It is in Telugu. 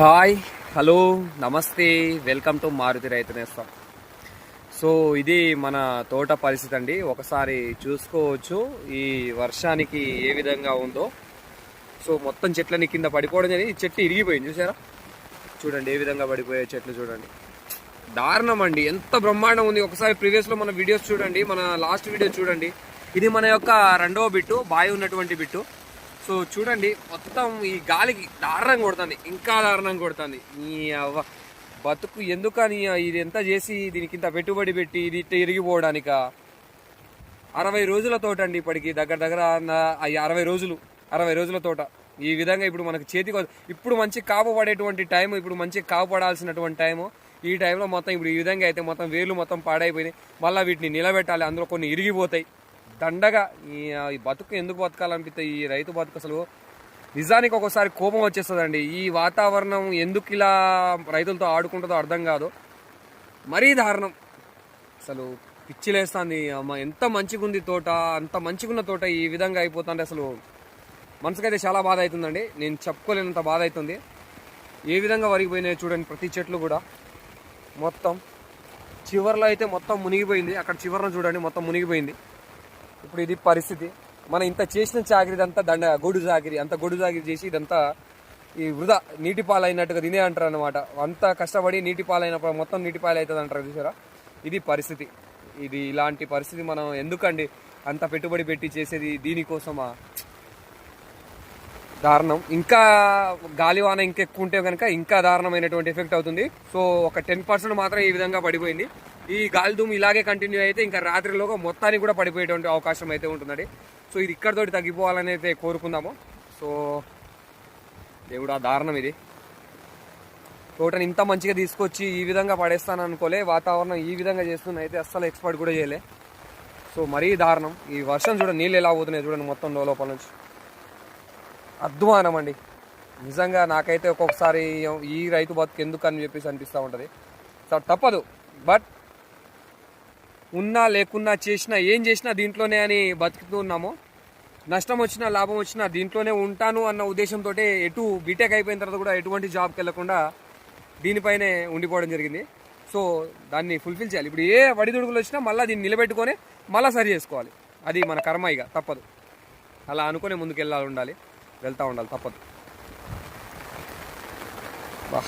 హాయ్ హలో నమస్తే వెల్కమ్ టు మారుతి రైతు నేస్తాం. సో ఇది మన తోట పరిస్థితి అండి. ఒకసారి చూసుకోవచ్చు ఈ వర్షానికి ఏ విధంగా ఉందో. సో మొత్తం చెట్లని కింద పడిపోవడం జరిగింది. ఈ చెట్టు ఇరిగిపోయింది చూసారా చూడండి ఏ విధంగా పడిపోయే చెట్లు చూడండి. దారుణం అండి. ఎంత బ్రహ్మాండం ఉంది. ఒకసారి ప్రీవియస్లో మన వీడియోస్ చూడండి. మన లాస్ట్ వీడియో చూడండి. ఇది మన యొక్క రెండవ బిట్టు బావి ఉన్నటువంటి బిట్టు. సో చూడండి మొత్తం ఈ గాలికి దారుణంగా కొడుతుంది. ఇంకా దారుణంగా కొడుతుంది. ఈ అవ్వ బతుకు ఎందుకని ఇది ఎంత చేసి దీనికి ఇంత పెట్టుబడి పెట్టి ఇది ఇట్ట ఇరిగిపోవడానిక? అరవై రోజుల తోట అండి ఇప్పటికి దగ్గర దగ్గర ఆ అరవై రోజులు అరవై రోజుల తోట. ఈ విధంగా ఇప్పుడు మనకు చేతికి ఇప్పుడు మంచి కాపు పడేటువంటి టైం ఇప్పుడు మంచి కాపు పడాల్సినటువంటి టైము. ఈ టైంలో మొత్తం ఇప్పుడు ఈ విధంగా అయితే మొత్తం వేలు మొత్తం పాడైపోయినాయి. మళ్ళీ వీటిని నిలబెట్టాలి. అందులో కొన్ని ఇరిగిపోతాయి. దండగా ఈ బతుకు ఎందుకు బతకాలనిపిస్తే ఈ రైతు బతుకు అసలు నిజానికి ఒకసారి కోపం వచ్చేస్తుందండి. ఈ వాతావరణం ఎందుకు ఇలా రైతులతో ఆడుకుంటుందో అర్థం కాదు. మరీ దారుణం. అసలు పిచ్చిలేస్తుంది అమ్మ ఎంత మంచిగా ఉంది తోట అంత మంచిగా ఉన్న తోట ఈ విధంగా అయిపోతుంటే అసలు మనసుకైతే చాలా బాధ అవుతుందండి. నేను చెప్పుకోలేనంత బాధ అవుతుంది. ఏ విధంగా వరిగిపోయినాయి చూడండి ప్రతి చెట్లు కూడా. మొత్తం చివర్లో అయితే మొత్తం మునిగిపోయింది. అక్కడ చివరన చూడండి మొత్తం మునిగిపోయింది. ఇప్పుడు ఇది పరిస్థితి. మనం ఇంత చేసిన చాకరీ అంతా దండ గొడు చాకరీ. అంత గొడు చాకరీ చేసి ఇదంతా ఈ వృధా నీటి పాలైనట్టుగా తినే అంటారు అనమాట అంత కష్టపడి నీటి పాలైనప్పుడు మొత్తం నీటి పాలు అవుతుంది అంటారు చూసారా? ఇది పరిస్థితి. ఇది ఇలాంటి పరిస్థితి మనం ఎందుకండి అంత పెట్టుబడి పెట్టి చేసేది దీనికోసమా? దారుణం. ఇంకా గాలివాన ఇంకా ఎక్కువ ఉంటే కనుక ఇంకా దారుణమైనటువంటి ఎఫెక్ట్ అవుతుంది. సో ఒక టెన్ పర్సెంట్ మాత్రం ఈ విధంగా పడిపోయింది. ఈ గాలి దుమ్ము ఇలాగే కంటిన్యూ అయితే ఇంకా రాత్రిలోగా మొత్తానికి కూడా పడిపోయేటువంటి అవకాశం అయితే ఉంటుందండి. సో ఇది ఇక్కడితోటి తగ్గిపోవాలని అయితే కోరుకుందాము. సో దేవుడు ఆ దారుణం ఇది. తోటని ఇంత మంచిగా తీసుకొచ్చి ఈ విధంగా పడేస్తాను అనుకోలే వాతావరణం ఈ విధంగా చేస్తున్న అయితే అస్సలు ఎక్స్పర్ట్ కూడా చేయలే. సో మరీ దారుణం. ఈ వర్షం చూడండి నీళ్ళు ఎలా పోతున్నాయి చూడండి మొత్తం లోపల నుంచి. అద్వానం అండి. నిజంగా నాకైతే ఒక్కొక్కసారి ఈ రైతు బతుకు ఎందుకు అని చెప్పేసి అనిపిస్తూ ఉంటుంది. సో తప్పదు. బట్ ఉన్నా లేకున్నా చేసినా ఏం చేసినా దీంట్లోనే అని బతుకుతూ ఉన్నాము. నష్టం వచ్చినా లాభం వచ్చినా దీంట్లోనే ఉంటాను అన్న ఉద్దేశంతో ఎటు బీటెక్ అయిపోయిన తర్వాత కూడా ఎటువంటి జాబ్కి వెళ్ళకుండా దీనిపైనే ఉండిపోవడం జరిగింది. సో దాన్ని ఫుల్ఫిల్ చేయాలి. ఇప్పుడు ఏ వడిదుడుగులు వచ్చినా మళ్ళీ దీన్ని నిలబెట్టుకొని మళ్ళీ సరి చేసుకోవాలి. అది మన కర్మ ఇక తప్పదు. అలా అనుకునే ముందుకు వెళ్ళాలి ఉండాలి. వెళ్తూ ఉండాలి తప్పదు. బా.